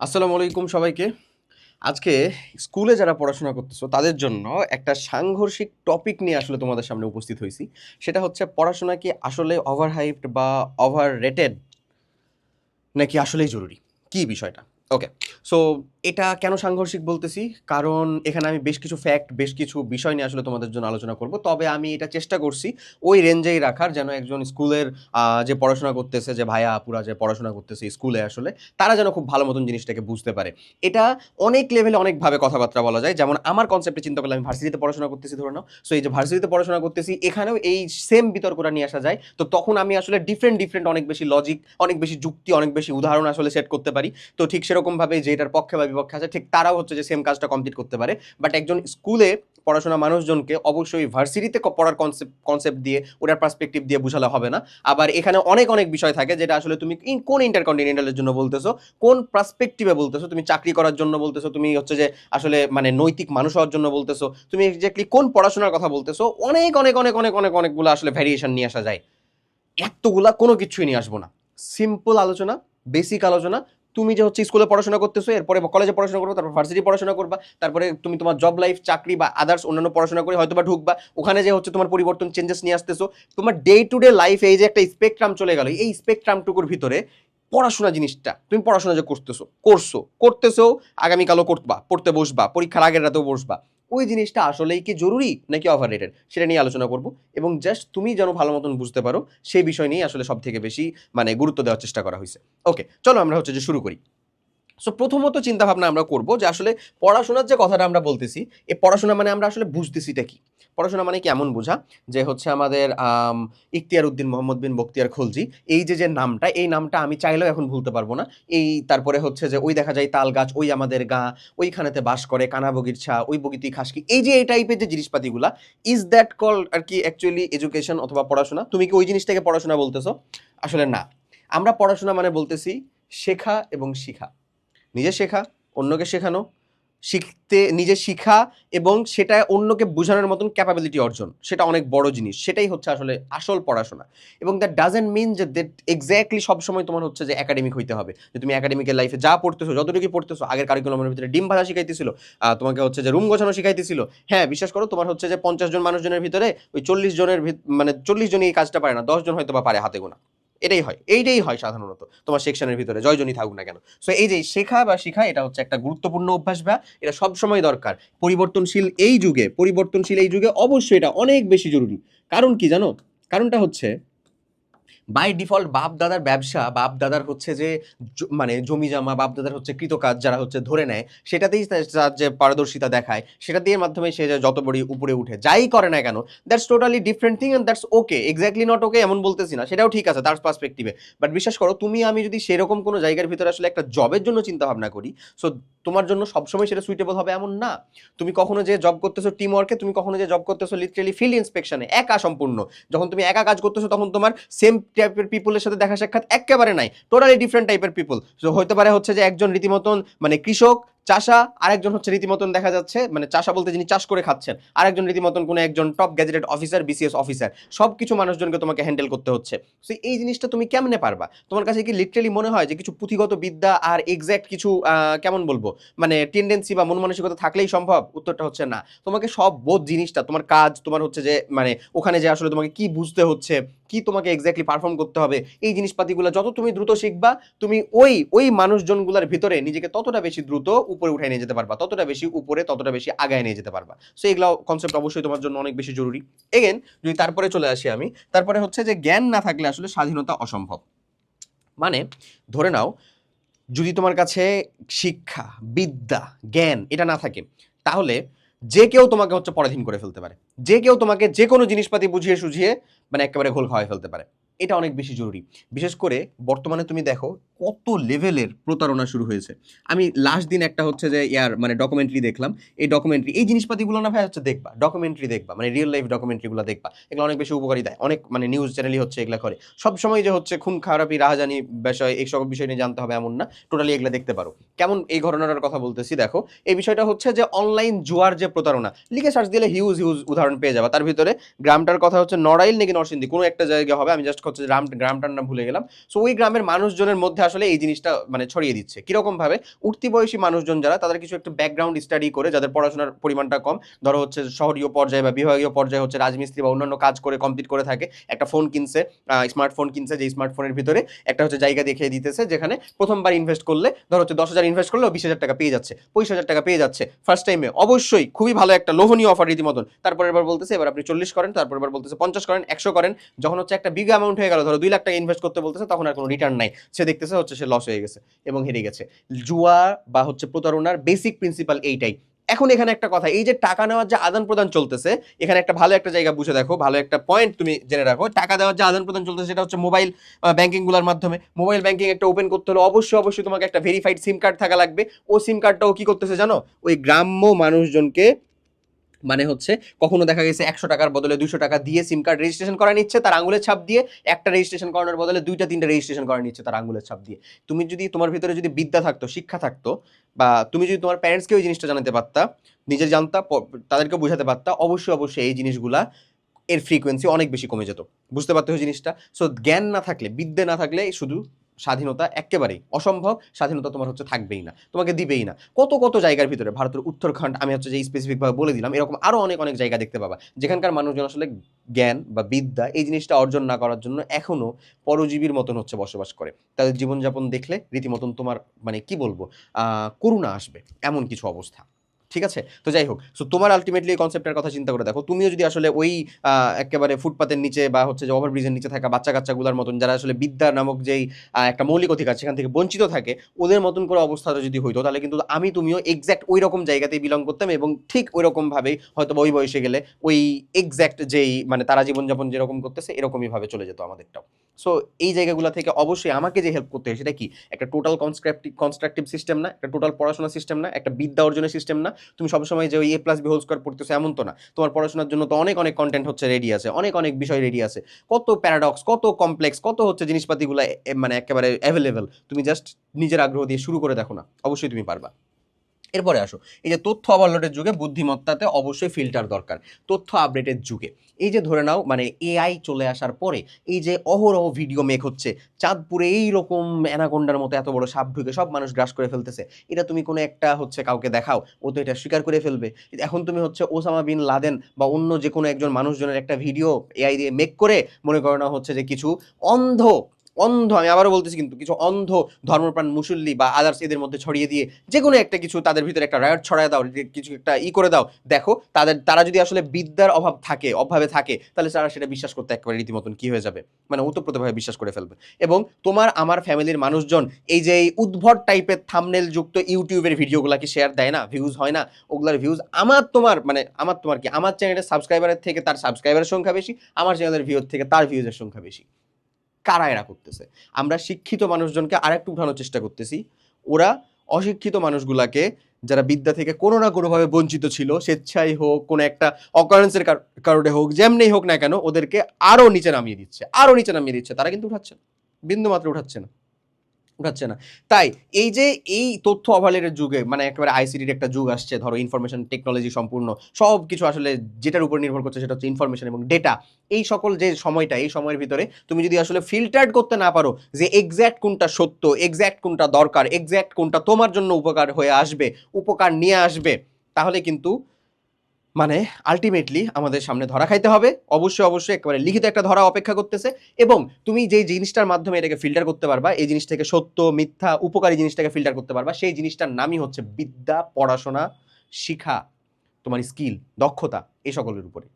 আসসালামু আলাইকুম সবাইকে। আজকে স্কুলে যারা পড়াশোনা করতেছো, তাদের জন্য একটা সাংঘর্ষিক টপিক নিয়ে আসলে তোমাদের সামনে উপস্থিত হয়েছি। সেটা হচ্ছে, পড়াশোনা কি আসলে ওভার হাইপড বা ওভার রেটেড নাকি আসলেই জরুরি? কি বিষয়টা? ওকে সো এটা কেন সাংঘর্ষিক বলতেছি? কারণ এখানে আমি বেশ কিছু ফ্যাক্ট বেশ কিছু বিষয় নিয়ে আসলে তোমাদের জন্য আলোচনা করব। তবে আমি এটা চেষ্টা করছি ওই রেঞ্জেই রাখার, যেন একজন স্কুলের যে পড়াশোনা করতেছে, যে ভাইয়া আপুরা যে পড়াশোনা করতেছে স্কুলে আসলে, তারা যেন খুব ভালো মতন জিনিসটাকে বুঝতে পারে। এটা অনেক লেভেলে অনেকভাবে কথাবার্তা বলা যায়। যেমন আমার কনসেপ্টে চিন্তা করলে আমি ভার্সিটিতে পড়াশোনা করতেছি ধরে নাও। সো এই যে ভার্সিটিতে পড়াশোনা করতেছি, এখানেও এই সেম বিতর্কটা নিয়ে আসা যায়। তো তখন আমি আসলে ডিফারেন্ট ডিফারেন্ট অনেক বেশি লজিক অনেক বেশি যুক্তি, অনেক বেশি উদাহরণ আসলে সেট করতে পারি। তো ঠিক সেরকমভাবে যে এটার পক্ষে বা বিপক্ষে আছে, ঠিক তারাও হচ্ছে যে সেম কাজটা কমপ্লিট করতে পারে। বাট একজন স্কুলে পড়াশোনা মানুষজনকে অবশ্যই ভার্সিটিতে পড়ার কনসেপ্ট কনসেপ্ট দিয়ে, ওটার পার্সপেক্টিভ দিয়ে বুঝালে হবে না। আবার এখানে অনেক অনেক বিষয় থাকে যেটা আসলে তুমি কোন ইন্টারকন্টিনেন্টালের জন্য বলতেছো, কোন পার্সপেক্টিভে বলতেছো, তুমি চাকরি করার জন্য বলতেছো, তুমি হচ্ছে যে আসলে মানে নৈতিক মানুষ হওয়ার জন্য বলতেছো, তুমি এক্স্যাক্টলি কোন পড়াশোনার কথা বলতেছো, অনেক অনেক অনেক অনেক অনেক, অনেকগুলো আসলে ভ্যারিয়েশন নিয়ে আসা যায়। এতগুলা কোনো কিছুই নিয়ে আসব না। সিম্পল আলোচনা বেসিক আলোচনা তুমি যে হচ্ছে স্কুলে পড়াশোনা করতেছো, এরপরে কলেজে পড়াশোনা করবে, তারপর ভার্সিটি পড়াশোনা করবা, তারপরে তুমি তোমার জব লাইফ চাকরি বা আদার্স অন্যান্য পড়াশোনা করে হয়তো বা ঢুকবা, ওখানে যে হচ্ছে তোমার পরিবর্তন চেঞ্জেস নিয়ে আসতেছো, তোমার ডে টু ডে লাইফ এই যে একটা স্পেকট্রাম চলে গেল, এই স্পেকট্রামটুকুর ভিতরে পড়াশোনা জিনিসটা, তুমি পড়াশোনা যে করতেছো, করছ, করতেছো, আগামীকালও করবা, পড়তে বসবা, পরীক্ষার আগের রাতেও বসবা ওই জিনিসটা আসলেই কি জরুরি নাকি ওভার রেটেড সেটা নিয়ে আলোচনা করব এবং জাস্ট তুমি যেন ভালো মতন বুঝতে পারো, সেই বিষয় নিয়ে আসলে সব থেকে বেশি মানে গুরুত্ব দেওয়ার চেষ্টা করা হয়েছে। ওকে চলো আমরা হচ্ছে যে শুরু করি। সো প্রথমত চিন্তা ভাবনা আমরা করব যে আসলে পড়াশোনার যে কথাটা আমরা বলতেছি এ পড়াশোনা মানে আমরা আসলে বুঝতেছিটা কি? পড়াশোনা মানে কি এমন বোঝা যে হচ্ছে আমাদের আম, ইখতিয়ার উদ্দিন মোহাম্মদ বিন বখতিয়ার খলজি এই যে যে নামটা এই নামটা আমি চাইলেও এখন ভুলতে পারব না। এই তারপরে হচ্ছে যে ওই দেখা যায় তাল গাছ ওই আমাদের গা ওইখানেতে বাস করে কানা বগিরছা ওই বগিতি খাসকি এই যে এই টাইপের যে জিনিসপাতিগুলা ইজ দ্যাট কল আর কি অ্যাকচুয়ালি এডুকেশন অথবা পড়াশোনা? তুমি কি ওই জিনিসটাকে পড়াশোনা বলতেছো? আসলে না। আমরা পড়াশোনা মানে বলতেছি শেখা এবং শিখা। নিজে শেখা, অন্যকে শেখানো, শিখতে, নিজে শিখা এবং সেটা অন্যকে বোঝানোর মতন ক্যাপাবিলিটি অর্জন। সেটা অনেক বড় জিনিস। সেটাই হচ্ছে আসলে আসল পড়াশোনা। এবং দ্যাট ডাজেন্ট মিন যে দ্যাট এক্স্যাক্টলি সবসময় তোমার হচ্ছে যে একাডেমিক হইতে হবে। যে তুমি একাডেমিকের লাইফে যা পড়তেছো যতটুকু পড়তেছো, আগের কারিকুলামের ভিতরে ডিম ভাজা শিখাইতেছিল তোমাকে হচ্ছে যে রুম গোছানো শিখাইতেছিল। হ্যাঁ বিশ্বাস করো, তোমার হচ্ছে যে পঞ্চাশ জন, মানুষজনের ভিতরে ওই চল্লিশ জনের মানে চল্লিশ জনই এই কাজটা পারে না দশজন হয়তো বা পারে হাতে গোনা। এটাই হয়, এইটাই হয় সাধারণত। তোমার সেকশনের ভিতরে, জয়জনই থাকুক না কেন। সো এই যে শেখা বা শিখা, এটা হচ্ছে একটা গুরুত্বপূর্ণ অভ্যাস বা এটা সবসময় দরকার। পরিবর্তনশীল এই যুগে, পরিবর্তনশীল এই যুগে অবশ্যই এটা অনেক বেশি জরুরি। কারণ কি জানো? কারণটা হচ্ছে বাই ডিফল্ট বাপ দাদার ব্যবসা বাপ দাদার হচ্ছে যে মানে জমি জমা বাপ দাদার হচ্ছে কৃতকাজ যারা হচ্ছে ধরে নেয়, সেটাতেই তার- যে পারদর্শিতা দেখায় সেটা দিয়ে মাধ্যমে সে যত বড়ি উপরে উঠে, যাই করে না কেন that's totally different thing and that's okay exactly not okay এমন বলতেছি না, সেটাও ঠিক আছে তার পার্সপেক্টিভে বাট বিশ্বাস করো, তুমি আমি যদি সেরকম কোনো জায়গার ভিতরে আসলে একটা জবের জন্য চিন্তা ভাবনা করি সো তোমার জন্য সবসময় সেটা সুইটেবল হবে এমন না। তুমি কখনো যে জব করতেছো টিম ওয়ার্কে তুমি কখনো যে জব করতেছো লিটারেলি ফিল্ড ইন্সপেকশনে একা সম্পূর্ণ। যখন তুমি একা কাজ করতেছো, তখন তোমার সেম টাইপের পিপুলের সাথে দেখা সাক্ষাৎ একেবারে নাই। টোটালি ডিফারেন্ট টাইপের পিপুল তো হতে পারে হচ্ছে যে একজন রীতিমতন মানে কৃষক চাষা, আরেকজন হচ্ছে রীতিমতন দেখা যাচ্ছে মানে চাষা বলতে যিনি চাষ করে খাচ্ছেন, আরেকজন রীতিমতন কোনো একজন top gazetted officer BCS officer সব কিছু মানুষজনকে তোমাকে হ্যান্ডেল করতে হচ্ছে। সো এই জিনিসটা তুমি কেমনে পারবা? তোমার কাছে কি লিটারেলি মনে হয় যে কিছু পুঁথিগত বিদ্যা আর এক্স্যাক্ট কিছু কেমন বলব? মানে টেন্ডেন্সি বা মন মানসিকতা থাকলেই সম্ভব? উত্তরটা হচ্ছে না। তোমাকে সব বোধ জিনিসটা, তোমার কাজ, তোমার হচ্ছে যে মানে ওখানে যে আসলে তোমাকে কি বুঝতে হচ্ছে, কি তোমাকে এক্স্যাক্টলি পারফর্ম করতে হবে, এই জিনিসপাতিগুলো যত তুমি দ্রুত শিখবা, তুমি ওই ওই মানুষজনগুলোর ভিতরে নিজেকে ততটা বেশি দ্রুত উপরে উঠে নিয়ে যেতে পারবা। ততটা বেশি উপরে, ততটা বেশি আগায় নিয়ে যেতে পারবা। সো এগুলো কনসেপ্ট অবশ্যই তোমার জন্য অনেক বেশি জরুরি। এগেন যদি তারপরে চলে আসি আমি, তারপরে হচ্ছে যে জ্ঞান না থাকলে আসলে স্বাধীনতা অসম্ভব। মানে ধরে নাও, যদি তোমার কাছে শিক্ষা, বিদ্যা, জ্ঞান এটা না থাকে, তাহলে যে কেউ তোমাকে হচ্ছে পরাধীন করে ফেলতে পারে। যে কেউ তোমাকে যে কোনো জিনিসপাতি বুঝিয়ে সুঝিয়ে মানে একেবারে ঘোল খাওয়াই ফেলতে পারে। এটা অনেক বেশি জরুরি। বিশেষ করে বর্তমানে তুমি দেখো কত লেভেলের প্রতারণা শুরু হয়েছে। আমি লাস্ট দিন একটা হচ্ছে যে ইয়ার মানে ডকুমেন্টারি দেখলাম। এই ডকুমেন্টারি এই জিনিসপাতিগুলো না ভাই হচ্ছে দেখবা ডকুমেন্টারি দেখবা মানে রিয়েল লাইফ ডকুমেন্টারিগুলো দেখবা। এগুলো অনেক বেশি উপকারী দেয়। অনেক মানে নিউজ চ্যানেলই হচ্ছে এগুলো করে। সব সময় যে হচ্ছে খুন, খারাপি, রাহাজানি বিষয়, এই সব বিষয় নিয়ে জানতে হবে এমন না। টোটালি এগুলো দেখতে পারো। কেমন এই ঘটনাটার কথা বলতেছি, দেখো। এই বিষয়টা হচ্ছে যে অনলাইন জুয়ার যে প্রতারণা, লিখে সার্চ দিলে হিউজ হিউজ উদাহরণ পেয়ে যাবে। তার ভিতরে গ্রামটার কথা হচ্ছে নড়াইল নাকি নরসিংদী, কোনো একটা জায়গা হবে। আমি জাস্ট হচ্ছে গ্রাম গ্রামটার নাম ভুলে গেলাম। সো ওই গ্রামের মানুষজনের মধ্যে আসলে এই জিনিসটা মানে ছড়িয়ে দিচ্ছে। কীরকম ভাবে? উঠতি বয়সী মানুষজন যারা, তাদের কিছু একটা ব্যাকগ্রাউন্ড স্টাডি করে, যাদের পড়াশোনার পরিমাণটা কম, ধরো হচ্ছে শহরীয় পর্যায়ে বা বিভাগীয় পর্যায়ে হচ্ছে রাজমিস্ত্রি বা অন্যান্য কাজ করে কমপ্লিট করে থাকে, একটা ফোন কিনছে স্মার্টফোন কিনছে যে স্মার্টফোনের ভিতরে একটা হচ্ছে জায়গা দেখিয়ে দিতেছে, যেখানে প্রথমবার ইনভেস্ট করলে, ধরো হচ্ছে দশ হাজার ইনভেস্ট করলেও বিশ হাজার টাকা পেয়ে যাচ্ছে, পঁচিশ হাজার টাকা পেয়ে যাচ্ছে ফার্স্ট টাইমে অবশ্যই খুবই ভালো একটা লোভনীয় অফার রীতিমতন। তারপর এবার বলতেছে, এবার আপনি চল্লিশ করেন তারপর এবার বলতেছে পঞ্চাশ করেন, একশো করেন। যখন হচ্ছে একটা বিগ অ্যামাউন্ট হয়ে গেল, ধরো দুই লাখ টাকা ইনভেস্ট করতে বলতেছে, তখন আর কোনো রিটার্ন নাই। সে দেখতেছে হচ্ছে সে লস হয়ে গেছে এবং হেরে গেছে। জুয়া বা হচ্ছে প্রতারণার বেসিক প্রিন্সিপাল এইটাই। এখন এখানে একটা কথা, এই যে টাকা নেওয়ার যে আদান প্রদান চলতেছে, এখানে একটা ভালো একটা জায়গা বুঝে দেখো, ভালো একটা পয়েন্ট তুমি জেনে রাখো। টাকা দেওয়ার যে আদান প্রদান চলতেছে সেটা হচ্ছে মোবাইল ব্যাংকিংগুলোর মাধ্যমে। মোবাইল ব্যাংকিং একটা ওপেন করতে হলে অবশ্যই অবশ্যই তোমাকে একটা ভেরিফাইড সিম কার্ড থাকা লাগবে। ও সিম কার্ডটাও কি করতেছে জানো? ওই গ্রাম্য মানুষজনকে মানে হচ্ছে কখনো দেখা গেছে একশো টাকার বদলে দুশো টাকা দিয়ে সিম কার্ড রেজিস্ট্রেশন করা নিচ্ছে তার আঙুলের ছাপ দিয়ে একটা রেজিস্ট্রেশন করানোর বদলে দুইটা, তিনটা রেজিস্ট্রেশন করা নিচ্ছে তার আঙুলের ছাপ দিয়ে। তুমি যদি তোমার ভিতরে যদি বিদ্যা থাকতো, শিক্ষা থাকতো, বা তুমি যদি তোমার প্যারেন্টসকে ওই জিনিসটা জানাতে পারতা নিজে জানতা তাদেরকে বোঝাতে পারতা, অবশ্যই অবশ্যই এই জিনিসগুলা এর ফ্রিকোয়েন্সি অনেক বেশি কমে যেত। বুঝতে পারতে হয় জিনিসটা? সো জ্ঞান না থাকলে, বিদ্যে না থাকলে শুধু স্বাধীনতা একেবারেই অসম্ভব, স্বাধীনতা তোমার হচ্ছে থাকবেই না, তোমাকে দিবেই না। কত কত জায়গার ভিতরে, ভারতের উত্তরাখণ্ড, আমি হচ্ছে যে স্পেসিফিকভাবে বলে দিলাম, এরকম আরও অনেক অনেক জায়গা দেখতে পাবা। যেখানকার মানুষজন আসলে জ্ঞান বা বিদ্যা এই জিনিসটা অর্জন না করার জন্য এখনও পরজীবীর মতন হচ্ছে বসবাস করে। তাদের জীবনযাপন দেখলে রীতিমতন তোমার মানে কি বলব করুণা আসবে, এমন কিছু অবস্থা। ঠিক আছে? তো যাই হোক সো তোমার আলটিমেটলি এই কনসেপ্টের কথা চিন্তা করে দেখো। তুমিও যদি আসলে ওই একেবারে ফুটপাতের নিচে বা হচ্ছে যে ওভারব্রিজের নিচে থাকা বাচ্চা কাচ্চাগুলোর মতন, যারা আসলে বিদ্যা নামক যেই একটা মৌলিক অধিকার সেখান থেকে বঞ্চিত থাকে, ওদের মতন করে অবস্থাটা যদি হইতো, তাহলে কিন্তু আমি তুমিও এক্স্যাক্ট ওই রকম জায়গাতেই বিলং করতাম এবং ঠিক ওই রকমভাবেই হয়তো ওই বয়সে গেলে ওই এক্স্যাক্ট যেই মানে তারা জীবনযাপন যেরকম করতেছে, এরকমই ভাবে চলে যেত আমাদেরটাও। সো এই জায়গাগুলো থেকে অবশ্যই আমাকে যে হেল্প করতে হয় সেটা কি? একটা টোটাল কনস্ট্রাকটিভ কনস্ট্রাকটিভ সিস্টেম না, একটা টোটাল পড়াশোনা সিস্টেম না, একটা বিদ্যা অর্জনের সিস্টেম না তুমি সবসময় যে ওই a plus b whole square পড়তেছো এমন তো না। তোমার পড়াশোনার জন্য তো অনেক অনেক কন্টেন্ট হচ্ছে রেডি আছে, অনেক অনেক বিষয় রেডি আছে। কত প্যারাডক্স কত কমপ্লেক্স কত হচ্ছে জিনিসপাতিগুলো মানে একেবারে অ্যাভেলেবেল তুমি জাস্ট নিজের আগ্রহ দিয়ে শুরু করে দেখো না। অবশ্যই তুমি পারবা। এরপরে আসো, এই যে তথ্য ওভারলোডের যুগে বুদ্ধিমত্তাতে অবশ্যই ফিল্টার দরকার, তথ্য আপডেটের যুগে। এই যে ধরে নাও মানে এআই চলে আসার পরে এই যে অহরহ ভিডিও মেক হচ্ছে, চাঁদপুরে এই রকম অ্যানাকোন্ডার মতো এত বড় সাপ ঢুকে সব মানুষ গ্রাস করে ফেলতেছে। এটা তুমি কোনো একটা হচ্ছে কাউকে দেখাও, ও তো এটা স্বীকার করে ফেলবে। এখন তুমি হচ্ছে ওসামা বিন লাদেন বা অন্য যে কোনো একজন মানুষজনের একটা ভিডিও এআই দিয়ে মেক করে, মনে করো না হচ্ছে যে কিছু অন্ধ অন্ধ, আমি আবারও বলতেছি কিন্তু কিছু অন্ধ ধর্মপ্রাণ মুসল্লি বা আদার্স এদের মধ্যে ছড়িয়ে দিয়ে যে কোনো একটা কিছু তাদের ভিতরে একটা রায়ট ছড়ায় দাও কিছু একটা ই করে দাও, দেখো তাদের, তারা যদি আসলে বিদ্যার অভাব থাকে, অভাবে থাকে, তাহলে তারা সেটা বিশ্বাস করতে একেবারে রীতিমতন কী হয়ে যাবে? মানে ওতপ্রোতভাবে বিশ্বাস করে ফেলবে। এবং তোমার, আমার ফ্যামিলির মানুষজন এই যে উদ্ভট টাইপের থামনেল যুক্ত ইউটিউবের ভিডিওগুলো কি শেয়ার দেয় না ভিউজ হয় না, ওগুলার ভিউজ আমার তোমার মানে আমার তোমার কি, আমার চ্যানেলের সাবস্ক্রাইবারের থেকে তার সাবস্ক্রাইবারের সংখ্যা বেশি, আমার চ্যানেলের ভিউর থেকে তার ভিউজের সংখ্যা বেশি। কারা এরা করতেছে? আমরা শিক্ষিত মানুষজনকে আরেকটু উঠানোর চেষ্টা করতেছি। ওরা অশিক্ষিত মানুষগুলাকে, যারা বিদ্যা থেকে কোনো না কোনোভাবে বঞ্চিত ছিল স্বেচ্ছাই হোক, কোনো একটা অকারেন্সের কারণে হোক যেমনি হোক না কেন, ওদেরকে আরও নিচে নামিয়ে দিচ্ছে আরও নিচে নামিয়ে দিচ্ছে। তারা কিন্তু উঠাচ্ছে না বিন্দু মাত্র উঠাচ্ছে না। উঠাচ্ছে না। তাই এই যে এই তথ্য অভালের যুগে মানে একেবারে আইসিডির একটা যুগ আসছে, ধরো ইনফরমেশন টেকনোলজি সম্পূর্ণ সব কিছু আসলে যেটার উপর নির্ভর করছে সেটা হচ্ছে ইনফরমেশন এবং ডেটা এই সকল যে সময়টা, এই সময়ের ভিতরে তুমি যদি আসলে ফিল্টার্ড করতে না পারো যে এক্স্যাক্ট কোনটা সত্য এক্স্যাক্ট কোনটা দরকার এক্স্যাক্ট কোনটা তোমার জন্য উপকার হয়ে আসবে, উপকার নিয়ে আসবে, তাহলে কিন্তু মানে আলটিমেটলি আমাদের সামনে ধরা খাইতে হবে। অবশ্যই অবশ্যই একেবারে লিখিত একটা ধরা অপেক্ষা করতেছে এবং তুমি যেই জিনিসটার মাধ্যমে এটাকে ফিল্টার করতে পারবা, এই জিনিস থেকে সত্য, মিথ্যা, উপকারী জিনিসটাকে ফিল্টার করতে পারবা, সেই জিনিসটার নামই হচ্ছে বিদ্যা, পড়াশোনা শিখা তোমার স্কিল দক্ষতা, এই সকলের উপরে।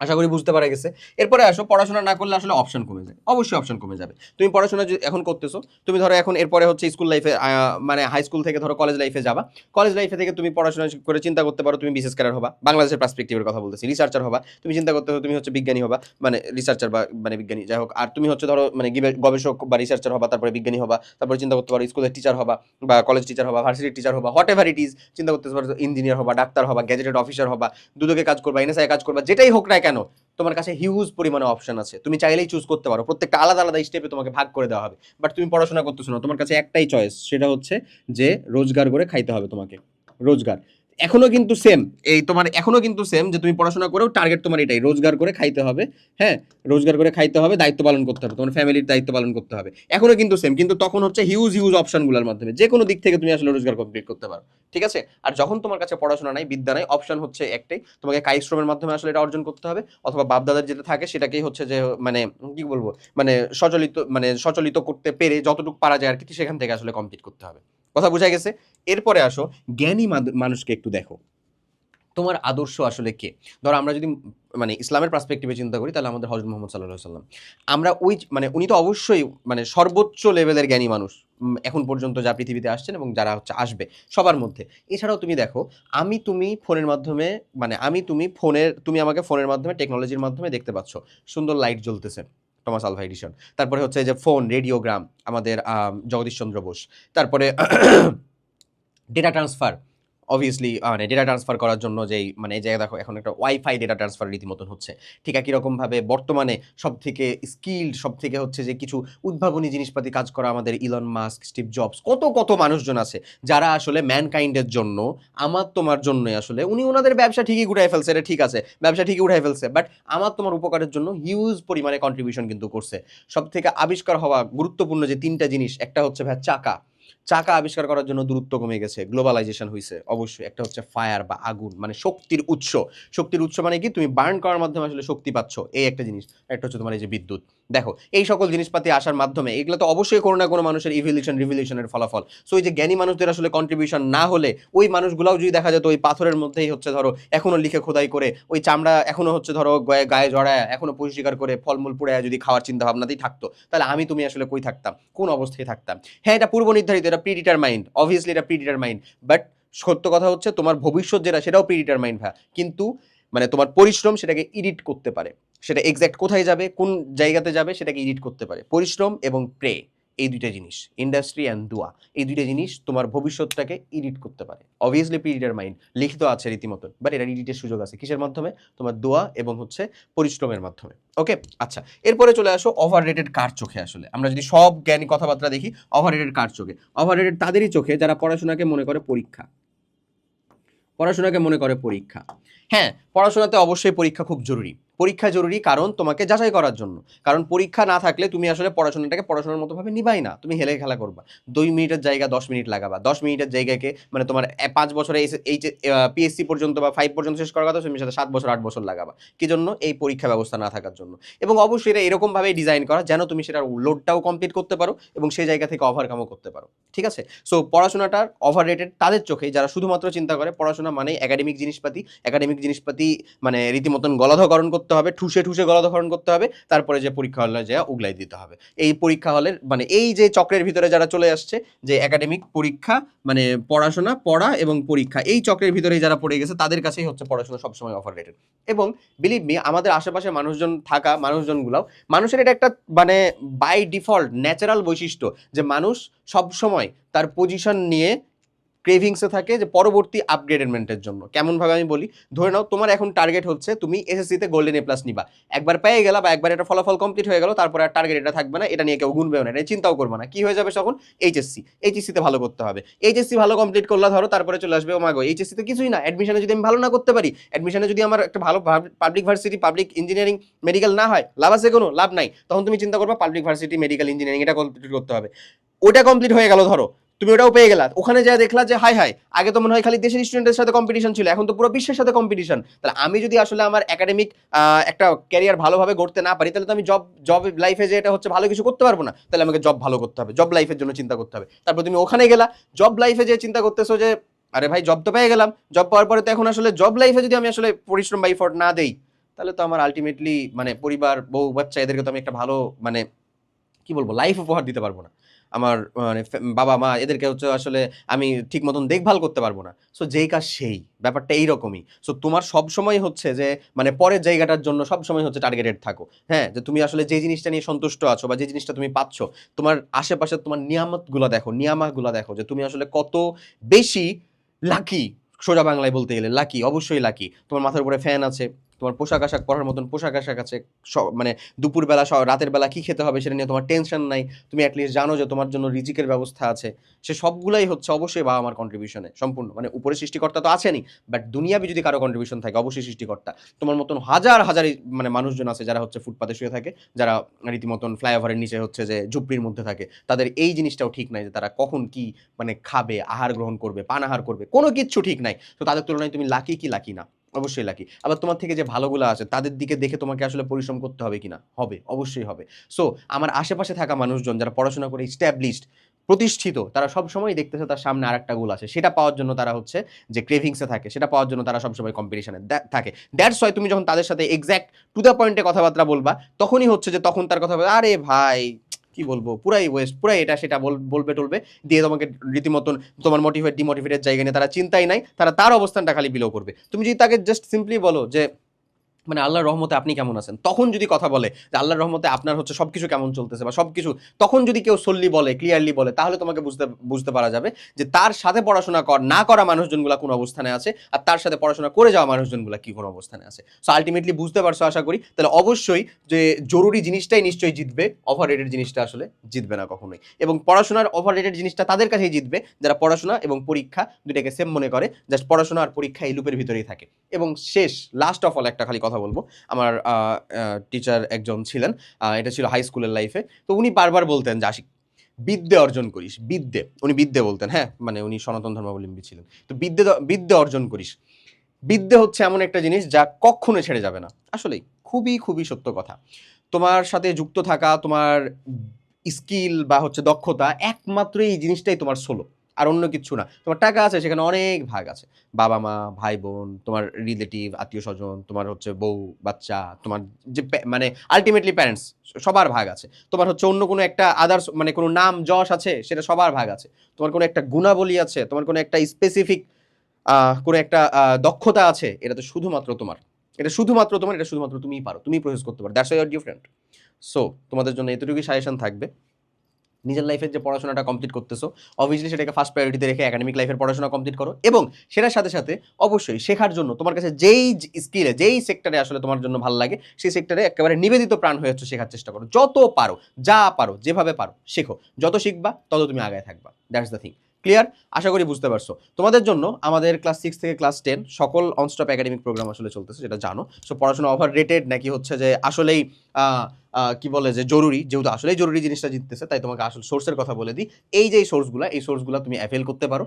আশা করি বুঝতে পারা গেছে। এরপরে আসো, পড়াশোনা না করলে আসলে অপশন কমে যায়। অবশ্যই অপশন কমে যাবে। তুমি পড়াশোনা এখন করতেছো, তুমি ধরো এখন এরপরে হচ্ছে স্কুল লাইফে মানে হাই স্কুল থেকে ধরো কলেজ লাইফে যাবা। কলেজ লাইফে থেকে তুমি পড়াশোনা করে চিন্তা করতে পারো, তুমি বিশেষ ক্যারিয়ার হবা। বাংলাদেশের পার্সপেক্টিভের কথা বলতেছি। রিসার্চার হবা। তুমি চিন্তা করতে তুমি হচ্ছে বিজ্ঞানী হবা। মানে রিসার্চার বা মানে বিজ্ঞানী, যাই হোক। আর তুমি হচ্ছে ধরো মানে গিবে- গবেষক বা রিসার্চার হবা, তারপরে বিজ্ঞানী হবা। তারপরে চিন্তা করতে পারো স্কুলের টিচার হবা বা কলেজ টিচার হবা ভার্সিটির টিচার হবা হোয়াট এভার ইট ইজ চিন্তা করতে পারো ইঞ্জিনিয়ার হবা, ডাক্তার হবা গ্যাজেটেড অফিসার হবা, দুদকে কাজ করবা এনএসআই কাজ করবা, যেটাই হোক না কেন? তোমার কাছে হিউজ পরিমাণে অপশন আছে। তুমি চাইলেই চুজ করতে পারো। প্রত্যেকটা আলাদা আলাদা স্টেপে তোমাকে ভাগ করে দেওয়া হবে। বাট তুমি পড়াশোনা করতেছো না। তোমার কাছে একটাই চয়েস সেটা হচ্ছে যে রোজগার করে খাইতে হবে তোমাকে। রোজগার। এখনও কিন্তু সেম এই তোমার এখনও কিন্তু সেম যে তুমি পড়াশোনা করেও টার্গেট তোমার এটাই, রোজগার করে খাইতে হবে হ্যাঁ? রোজগার করে খাইতে হবে, দায়িত্ব পালন করতে হবে, তোমার ফ্যামিলির দায়িত্ব পালন করতে হবে। এখনও কিন্তু সেম কিন্তু তখন হচ্ছে হিউজ হিউজ অপশনগুলোর মাধ্যমে যে কোনো দিক থেকে তুমি আসলে রোজগার কমপ্লিট করতে পারো, ঠিক আছে? আর যখন তোমার কাছে পড়াশোনা নাই, বিদ্যা নাই অপশন হচ্ছে একটাই, তোমাকে কায়িক শ্রমের মাধ্যমে আসলে এটা অর্জন করতে হবে, অথবা বাপদাদার যেটা থাকে সেটাকেই হচ্ছে যে মানে কি বলব? মানে সচলিত মানে সচলিত করতে পেরে যতটুকু পারা যায় আর কি, সেখান থেকে আসলে কমপ্লিট করতে হবে। কথা বোঝা গেছে। এরপরে আসো, জ্ঞানী মানুষকে একটু দেখো। তোমার আদর্শ আসলে কে? ধরো আমরা যদি মানে ইসলামের পার্সপেক্টিভে চিন্তা করি, তাহলে আমাদের হজরত মোহাম্মদ সাল্লাহ সাল্লাম আমরা ওই মানে উনি তো অবশ্যই মানে সর্বোচ্চ লেভেলের জ্ঞানী মানুষ। এখন পর্যন্ত যা পৃথিবীতে আসছেন এবং যারা হচ্ছে আসবে সবার মধ্যে। এছাড়াও তুমি দেখো, আমি তুমি ফোনের মাধ্যমে মানে আমি তুমি ফোনের, তুমি আমাকে ফোনের মাধ্যমে টেকনোলজির মাধ্যমে দেখতে পাচ্ছ। সুন্দর লাইট জ্বলতেছে। টমাস আলভা এডিশন তারপরে হচ্ছে যে ফোন, রেডিওগ্রাম, আমাদের জগদীশ জগদীশচন্দ্র বোস। তারপরে ডেটা ট্রান্সফার অবভিয়াসলি মানে ডেটা ট্রান্সফার করার জন্য যেই মানে এই জায়গায় দেখো এখন একটা ওয়াইফাই ডেটা ট্রান্সফার রীতিমতন হচ্ছে। ঠিক একই রকমভাবে বর্তমানে সব থেকে স্কিল্ড সব থেকে হচ্ছে যে কিছু উদ্ভাবনী জিনিসপাতি কাজ করা আমাদের ইলন মাস্ক স্টিভ জবস কত কত মানুষজন আছে যারা আসলে ম্যানকাইন্ডের জন্য, আমার তোমার জন্যই আসলে, উনি ওনাদের ব্যবসা ঠিকই উঠাই ফেলছে, এটা ঠিক আছে, ব্যবসা ঠিকই উঠাই ফেলছে বাট আমার তোমার উপকারের জন্য হিউজ পরিমাণে কন্ট্রিবিউশন কিন্তু করছে। সব থেকে আবিষ্কার হওয়া গুরুত্বপূর্ণ যে তিনটা জিনিস, একটা হচ্ছে ভাই চাকা। চাকা আবিষ্কার করার জন্য দূরত্ব কমে গেছে গ্লোবালাইজেশন হয়েছে অবশ্যই একটা হচ্ছে ফায়ার বা আগুন মানে শক্তির উৎস। শক্তির উৎস মানে কি? তুমি বার্ন করার মাধ্যমে আসলে শক্তি পাচ্ছ। এই একটা জিনিস। একটা হচ্ছে তোমার এই যে বিদ্যুৎ। দেখো, এই সকল জিনিসপাতি আসার মাধ্যমে এগুলো তো অবশ্যই কোনো না কোনো মানুষের ইভলিউশন রিভলিউশনের ফলাফল। সো এই যে জ্ঞানী মানুষদের আসলে কন্ট্রিবিউশন না হলে, ওই মানুষগুলোও যদি দেখা যেত ওই পাথরের মধ্যেই হচ্ছে ধরো, এখনও লিখে খোদাই করে, ওই চামড়া এখনও হচ্ছে ধরো গায়ে গায়ে জড়ায়, এখনও পরিষ্কার করে, ফলমূল পুড়ে যদি খাওয়ার চিন্তা ভাবনাতেই থাকতো, তাহলে আমি তুমি আসলে কই থাকতাম? কোন অবস্থায় থাকতাম? হ্যাঁ এটা পূর্ব নির্ধারিত, এটা প্রিডিটার মাইন্ড অবভিয়াসলি এটা প্রিডিটার মাইন্ড বাট সত্য কথা হচ্ছে তোমার ভবিষ্যৎ যেটা, সেটাও প্রিডিটার মাইন্ড ভাই। কিন্তু মানে তোমার পরিশ্রম সেটাকে এডিট করতে পারে। সেটা এক্স্যাক্ট কোথায় যাবে, কোন জায়গাতে যাবে সেটাকে এডিট করতে পারে। পরিশ্রম এবং প্রে এই দুইটা জিনিস ইন্ডাস্ট্রি অ্যান্ড দোয়া এই দুইটা জিনিস তোমার ভবিষ্যৎটাকে এডিট করতে পারে। অবভিয়াসলি প্রিডিটার মাইন্ড লিখিত আছে রীতিমতো বাট এটা এডিটের সুযোগ আছে। কিসের মাধ্যমে? তোমার দোয়া এবং হচ্ছে পরিশ্রমের মাধ্যমে। ওকে আচ্ছা এরপরে চলে আসো ওভার রেটেড কার চোখে আসলে। আমরা যদি সব জ্ঞানী কথাবার্তা দেখি ওভার রেটেড কার চোখে? ওভার রেটেড তাদেরই চোখে যারা পড়াশোনাকে মনে করে পরীক্ষা। পড়াশোনাকে মনে করে পরীক্ষা। হ্যাঁ পড়াশোনাতে অবশ্যই পরীক্ষা খুব জরুরি। পরীক্ষা জরুরি কারণ তোমাকে যাচাই করার জন্য। কারণ পরীক্ষা না থাকলে তুমি আসলে পড়াশোনাটাকে পড়াশোনার মতো ভাবে নিবাই না। তুমি হেলে খেলা করবা। দুই মিনিটের জায়গা দশ মিনিট লাগাবা। দশ মিনিটের জায়গাকে মানে তোমার পাঁচ বছরে এই পিএসসি পর্যন্ত বা ফাইভ পর্যন্ত শেষ করার কথা, তুমি সাথে সাত বছর, আট বছর লাগাবা। কি জন্য? এই পরীক্ষা ব্যবস্থা না থাকার জন্য। এবং অবশ্যই এটা এরকমভাবে ডিজাইন করা, যেন তুমি সেটার লোডটাও কমপ্লিট করতে পারো এবং সেই জায়গা থেকে ওভারকামও করতে পারো। ঠিক আছে? সো পড়াশোনাটার ওভার রেটেড তাদের চোখে যারা শুধুমাত্র চিন্তা করে, পড়াশোনা মানে একাডেমিক জিনিসপাতি একাডেমিক জিনিসপাতি মানে রীতিমতন গলাধকরণ করতে হবে, ঠুসে ঠুসে গলাধকরণ করতে হবে, তারপরে যে পরীক্ষা হলে যা উগলাই দিতে হবে। এই পরীক্ষা হলের মানে এই যে চক্রের ভিতরে যারা চলে আসছে, যে একাডেমিক পরীক্ষা মানে পড়াশোনা, পড়া এবং পরীক্ষা, এই চক্রের ভিতরেই যারা পড়ে গেছে, তাদের কাছেই হচ্ছে পড়াশোনা সবসময় অফার রেটেড এবং বিলিভ মি আমাদের আশেপাশে মানুষজন থাকা, মানুষজনগুলাও, মানুষের এটা একটা মানে বাই ডিফল্ট ন্যাচারাল বৈশিষ্ট্য, যে মানুষ সব সময় তার পজিশন নিয়ে ক্রেভিংসে থাকে যে পরবর্তী আপগ্রেডমেন্টের জন্য। কেমনভাবে আমি বলি? ধরে নাও তোমার এখন টার্গেট হচ্ছে তুমি এসএসসিতে গোল্ডেন এ প্লাস নিবা। একবার পেয়ে গেলা বা একবার এটা ফলাফল কমপ্লিট হয়ে গেল, তারপরে আর টার্গেট এটা থাকবে না, এটা নিয়ে কেউ গুনবেও না, এটা চিন্তাও করবে না। কি হয়ে যাবে তখন? এইচএসসি এইচএসসিতে ভালো করতে হবে। এইচএসসি ভালো কমপ্লিট করলে ধরো, তারপরে চলে আসবে, ও মাগো এইচএসসি তো কিছুই না। অ্যাডমিশনে যদি আমি ভালো না করতে পারি অ্যাডমিশনে যদি আমার একটা ভালো public varsity public engineering medical না হয়, লাভ আছে কোনো? লাভ নাই। তখন তুমি চিন্তা করবা পাবলিক ভার্সিটি মেডিকেল ইঞ্জিনিয়ারিং এটা কমপ্লিট করতে হবে। ওটা কমপ্লিট হয়ে গেল ধরো। তুমি ওটাও পেয়ে গেলা। ওখানে যা দেখলা যে, হাই হাই, আগে তো মনে হয় খালি দেশের স্টুডেন্টের সাথে কম্পিটিশন ছিল, এখন তো পুরো বিশ্বের সাথে কম্পিটিশন তাহলে আমি যদি আসলে আমার একাডেমিক একটা ক্যারিয়ার ভালোভাবে গড়তে না পারি, তাহলে তো আমি জব জব লাইফে যে এটা হচ্ছে ভালো কিছু করতে পারব না। তাহলে আমাকে জব ভালো করতে হবে জব লাইফের জন্য চিন্তা করতে হবে। তারপর তুমি ওখানে গেলা জব লাইফে যে চিন্তা করতেছো যে, আরে ভাই জব তো পেয়ে গেলাম জব পাওয়ার পরে তো এখন আসলে জব লাইফে যদি আমি আসলে পরিশ্রম বা ইফোর্ট না দেই, তাহলে তো আমার আলটিমেটলি মানে পরিবার, বউ, বাচ্চা, এদেরকে তো আমি একটা ভালো মানে কি বলব লাইফ উপহার দিতে পারব না। আমার মানে বাবা, মা, এদেরকে হচ্ছে আসলে আমি ঠিক মতন দেখভাল করতে পারব না। সো যেই কাজ সেই, ব্যাপারটা এইরকমই। সো তোমার সব সময় হচ্ছে যে মানে পরের জায়গাটার জন্য সব সময় হচ্ছে টার্গেটেড থাকো। হ্যাঁ যে তুমি আসলে যে জিনিসটা নিয়ে সন্তুষ্ট আছো বা যে জিনিসটা তুমি পাচ্ছ, তোমার আশেপাশে তোমার নিয়ামতগুলো দেখো, নিয়ামাগুলো দেখো, যে তুমি আসলে কত বেশি লাকি সোজা বাংলায় বলতে গেলে লাকি অবশ্যই লাকি তোমার মাথার উপরে ফ্যান আছে তোমার পোশাক আশাক পরার মতন পোশাক আশাক আছে মানে দুপুরবেলা রাতের বেলা কী খেতে হবে সেটা নিয়ে তোমার টেনশন নাই। তুমি অ্যাটলিস্ট জানো যে তোমার জন্য রিজিকের ব্যবস্থা আছে। সে সবগুলাই হচ্ছে অবশ্যই বাবা মার কন্ট্রিবিউশনে সম্পূর্ণ। মানে উপরে সৃষ্টিকর্তা তো আছেনই বাট দুনিয়াবি যদি কারও কন্ট্রিবিউশন থাকে, অবশ্যই সৃষ্টিকর্তা। তোমার মতন হাজার হাজার মানে মানুষজন আছে যারা হচ্ছে ফুটপাতে শুয়ে থাকে, যারা রীতিমতন ফ্লাইওভারের নিচে হচ্ছে যে ঝুপড়ির মধ্যে থাকে। তাদের এই জিনিসটাও ঠিক নাই যে তারা কখন কি মানে খাবে, আহার গ্রহণ করবে, পানাহার করবে, কোনো কিচ্ছু ঠিক নাই। তো তাদের তুলনায় তুমি লাকি কি লাকি না। অবশ্যই লাকি আবার তোমার থেকে যে ভালোগুলো আছে, তাদের দিকে দেখে তোমাকে আসলে পরিশ্রম করতে হবে কিনা? হবে, অবশ্যই হবে। সো আমার আশেপাশে থাকা মানুষজন যারা পড়াশোনা করে স্ট্যাবলিশড প্রতিষ্ঠিত, তারা সব সময় দেখতেছে তার সামনে আরেকটা গোল আছে। সেটা পাওয়ার জন্য তারা হচ্ছে যে ক্রেভিংসে থাকে, সেটা পাওয়ার জন্য তারা সবসময় কম্পিটিশনে থাকে। দ্যাটস হয় তুমি যখন তাদের সাথে এক্স্যাক্ট টু দ্য পয়েন্টে কথাবার্তা বলবা, তখনই হচ্ছে যে তখন তার কথা আরে ভাই কি বলব? পুরাই ওয়েস্ট পুরাই এটা সেটা বল- বলবে টলবে। দিয়ে তোমাকে রীতিমতন তোমার মোটিভেট ডিমোটিভেটের জায়গা নিয়ে তারা চিন্তাই নাই, তারা তার অবস্থানটা খালি বিলো করবে। তুমি যদি তাকে জাস্ট সিম্পলি বলো যে মানে আল্লাহর রহমতে আপনি কেমন আছেন? তখন যদি কথা বলে যে আল্লাহর রহমতে আপনার হচ্ছে সবকিছু কেমন চলতেছে বা সবকিছু, তখন যদি কেউ সল্লি বলে ক্লিয়ারলি বলে, তাহলে তোমাকে বুঝতে বুঝতে পারা যাবে যে তার সাথে পড়াশোনা কর, না করা মানুষজনগুলো কোন অবস্থানে আছে আর তার সাথে পড়াশোনা করে যাওয়া মানুষজনগুলো কি কোন অবস্থানে আছে? সো আলটিমেটলি বুঝতে পারছ আশা করি, তাহলে অবশ্যই যে জরুরি জিনিসটাই নিশ্চয়ই জিতবে ওভার রেটেড জিনিসটা আসলে জিতবে না কখনোই। এবং পড়াশোনার ওভার রেটেড জিনিসটা তাদের কাছেই জিতবে, যারা পড়াশোনা এবং পরীক্ষা দুটাকে সেম মনে করে জাস্ট পড়াশোনা আর পরীক্ষা এই লুপের ভিতরেই থাকে। এবং শেষ লাস্ট অফ অল একটা খালি কথা বলব। আমার টিচার একজন ছিলেন এটা ছিল হাই স্কুলের লাইফে তো উনি বারবার বলতেন যে, আশিক, বিদ্যে অর্জন করিস, বিদ্যে। উনি বিদ্যে বলতেন হ্যাঁ মানে উনি সনাতন ধর্মাবলম্বী ছিলেন। তো বিদ্যে বিদ্যে অর্জন করিস। বিদ্যে হচ্ছে এমন একটা জিনিস যা কখনো ছেড়ে যাবে না। আসলেই, খুবই খুবই সত্য কথা। তোমার সাথে যুক্ত থাকা, তোমার স্কিল বা হচ্ছে দক্ষতা একমাত্র এই জিনিসটাই তোমার সোলো আর অন্য কিছু না। তোমার টাকা আছে, সেখানে অনেক ভাগ আছে। বাবা মা ভাই বোন তোমার রিলেটিভ আত্মীয় স্বজন তোমার হচ্ছে বউ, বাচ্চা, তোমার যে মানে আলটিমেটলি প্যারেন্টস সবার ভাগ আছে। তোমার হচ্ছে অন্য কোনো একটা আদার্স মানে কোনো নাম যশ আছে, সেটা সবার ভাগ আছে। তোমার কোনো একটা গুণাবলী আছে, তোমার কোনো একটা স্পেসিফিক কোনো একটা দক্ষতা আছে, এটা তো শুধুমাত্র তোমার। এটা শুধুমাত্র তোমার, এটা শুধুমাত্র তুমিই পারো তুমি প্রসেস করতে পারো। দ্যাটস ইউর ডিফারেন্ট সো তোমাদের জন্য এতটুকুই সাজেশন থাকবে। নিজের লাইফের যে পড়াশোনাটা কমপ্লিট করতেছো অবভিয়াসলি সেটাকে ফার্স্ট প্রায়োরিটিতে রেখে একাডেমিক লাইফের পড়াশোনা কমপ্লিট করো এবং সেটার সাথে সাথে অবশ্যই শেখার জন্য তোমার কাছে যেই স্কিলে যেই সেক্টরে আসলে তোমার জন্য ভালো লাগে, সেই সেক্টরে একেবারে নিবেদিত প্রাণ হয়ে শেখার চেষ্টা করো। যত পারো, যা পারো, যেভাবে পারো, শেখো। যত শিখবা, তত তুমি আগায় থাকবা। দ্যাটস দ্য থিং ক্লিয়ার আশা করি বুঝতে পারছ। তোমাদের জন্য আমাদের ক্লাস সিক্স থেকে ক্লাস টেন সকল অনস্টপ একাডেমিক প্রোগ্রাম আসলে চলতেছে যেটা জানো। সো পড়াশোনা ওভার রেটেড নাকি হচ্ছে যে আসলেই কি বলে যে জরুরি, যেহেতু আসলেই জরুরি জিনিসটা জিততেছে, তাই তোমাকে আসল সোর্সের কথা বলে দিই। এই যে সোর্সগুলো এই সোর্সগুলো তুমি অ্যাভেল করতে পারো।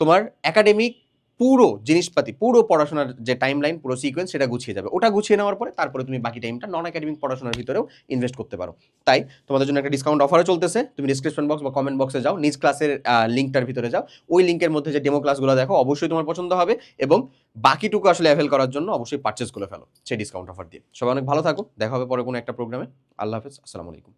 তোমার একাডেমিক পুরো জিনিসপাতি, পুরো পড়াশোনার যে টাইম লাইন পুরো সিকোয়েন্স সেটা গুছিয়ে যাবে। ওটা গুছিয়ে নেওয়ার পরে তারপরে তুমি বাকি টাইমটা নন একাডেমিক পড়াশোনার ভিতরেও ইনভেস্ট করতে পারো। তাই তোমাদের জন্য একটা ডিসকাউন্ট অফারও চলতেছে। তুমি ডিসক্রিপশন বক্স বা কমেন্ট বক্সে যাও, নিজ ক্লাসের লিঙ্কটার ভিতরে যাও। ওই লিঙ্কের মধ্যে যে ডেমো ক্লাসগুলো দেখো, অবশ্যই তোমার পছন্দ হবে এবং বাকিটুকু আসলে অ্যাভেল করার জন্য অবশ্যই পারচেস করে ফেলো, সেই ডিসকাউন্ট অফার দিয়ে। সবাই অনেক ভালো থাকো, দেখা হবে পরে কোনো একটা প্রোগ্রামে আল্লাহ হাফেজ, আসসালামু আলাইকুম।